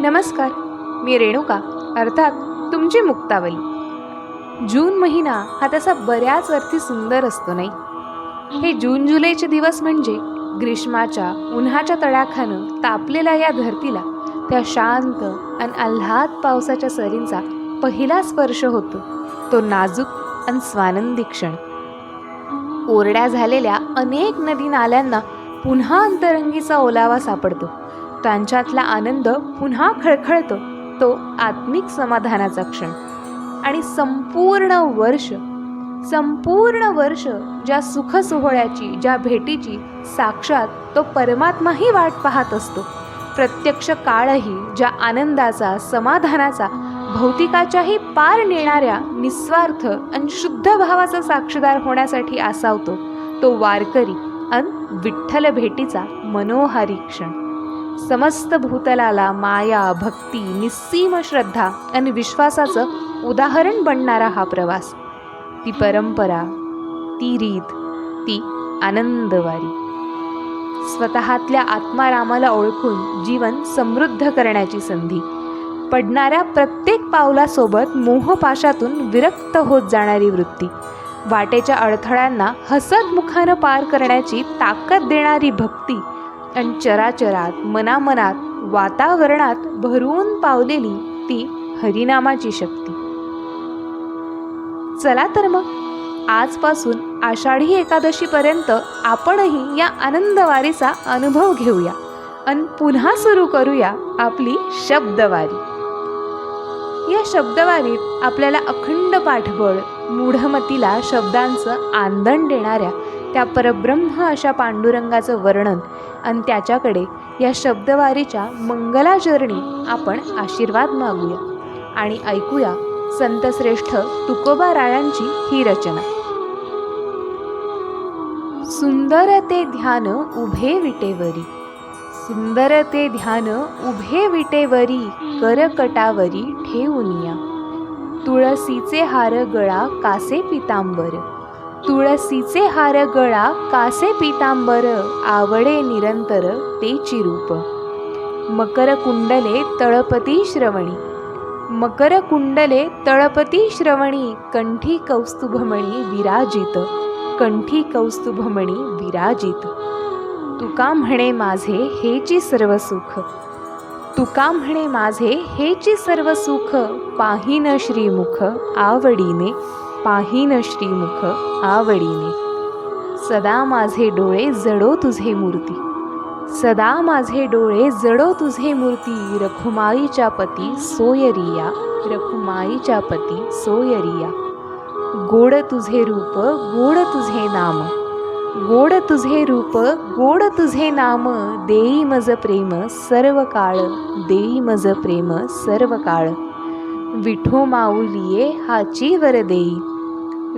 नमस्कार मी रेणुका. अर्थात तुमची मुक्तावली. जून महिना हा तसा बऱ्याच अर्थी सुंदर असतो नाही? हे जून जुलैचे दिवस म्हणजे ग्रीष्माच्या उन्हाच्या तडाख्यानं तापलेल्या या धरतीला त्या शांत आणि आल्हाद पावसाच्या सरींचा पहिला स्पर्श होतो. तो नाजूक आणि स्वानंदी क्षण. ओरड्या झालेल्या अनेक नदी नाल्यांना पुन्हा अंतरंगीचा ओलावा सापडतो. त्यांच्यातला आनंद पुन्हा खळखळतो तो आत्मिक समाधानाचा क्षण. आणि संपूर्ण वर्ष संपूर्ण वर्ष ज्या सुख सोहळ्याची ज्या भेटीची साक्षात तो परमात्माही वाट पाहत असतो. प्रत्यक्ष काळही ज्या आनंदाचा समाधानाचा भौतिकाच्याही पार नेणाऱ्या निस्वार्थ आणि शुद्ध भावाचा साक्षीदार होण्यासाठी आसावतो तो वारकरी अन विठ्ठल भेटीचा मनोहारी क्षण. समस्त भूतलाला माया भक्ती निस्सीम श्रद्धा आणि विश्वासाचं उदाहरण बनणारा हा प्रवास. ती परंपरा ती रीत ती आनंदवारी. स्वतःतल्या आत्मारामाला ओळखून जीवन समृद्ध करण्याची संधी. पडणाऱ्या प्रत्येक पावलासोबत मोहपाशातून विरक्त होत जाणारी वृत्ती. वाटेच्या अडथळ्यांना हसत मुखानं पार करण्याची ताकद देणारी भक्ती आणि चराचरात मनामनात वातावरणात भरून पावलेली ती हरिनामाची शक्ती. चला तर मग आजपासून आषाढी एकादशीपर्यंत आपणही या आनंदवारीचा अनुभव घेऊया आणि पुन्हा सुरू करूया आपली शब्दवारी. या शब्दवारीत आपल्याला अखंड पाठबळ मूढमतीला शब्दांचं आंदण देणाऱ्या त्या परब्रह्म अशा पांडुरंगाचं वर्णन आणि त्याच्याकडे या शब्दवारीच्या मंगलाचरणी आपण आशीर्वाद मागूया. आणि ऐकूया संतश्रेष्ठ तुकोबा रायांची ही रचना. सुंदर ते ध्यान उभे विटेवरी. सुंदर ते ध्यान उभे विटेवरी करकटावरी ठेवूनिया तुळसीचे हार गळा कासे पितांबर. तुळसीचे हार गळा कासे पितांबर आवडे निरंतर ते चिरूप. मकर कुंडले तळपती श्रवणी. मकर कुंडले तळपती श्रवणी कंठी कौस्तुभमणी विराजित. कंठी कौस्तुभमणी विराजित. तुका म्हणे माझे हेची सर्व सुख. तुका म्हणे माझे हेची सर्व सुख पाहिन श्रीमुख आवडीने. पाहिन श्रीमुख आवडीने. सदा माझे डोळे जडो तुझे मूर्ती. सदा माझे डोळे जडो तुझे मूर्ती रखुमाईच्या पती सोयरिया रखुमाईच्या पती सोयरिया. गोड तुझे रूप गोड तुझे नाम. गोड तुझे रूप गोड तुझे नाम. देई मज प्रेम सर्व काळ. देई मज प्रेम सर्व काळ. विठो माऊलिये हाची वर देई.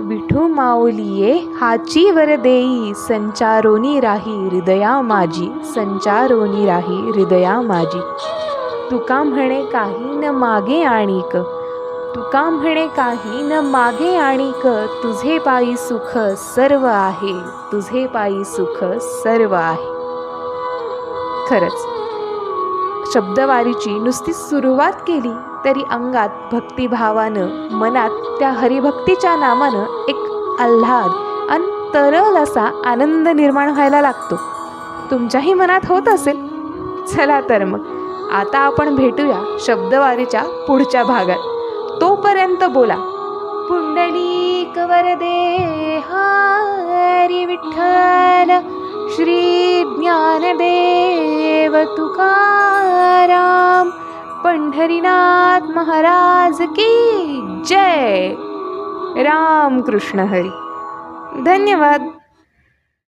विठू माऊलिये हाची वर देई संचारोनी राही हृदया माझी संचारोनी राही हृदया माझी. तुका म्हणे काही न मागे आणिक तुका म्हणे काही न मागे आणिक तुझे पायी सुख सर्व आहे तुझे पायी सुख सर्व आहे. खरंच शब्दवारीची नुसती सुरुवात केली तरी अंगात भक्तिभावानं मनात त्या हरिभक्तीच्या नामानं एक आल्हाद आणि तरल असा आनंद निर्माण व्हायला लागतो. तुमच्याही मनात होत असेल. चला तर मग आता आपण भेटूया शब्दवारीच्या पुढच्या भागात. तोपर्यंत बोला. पुंडलीक वरदे हरी विठ्ठल श्री ज्ञानदेव तुकाराम पंढरीनाथ महाराज की जय. राम कृष्ण हरी. धन्यवाद.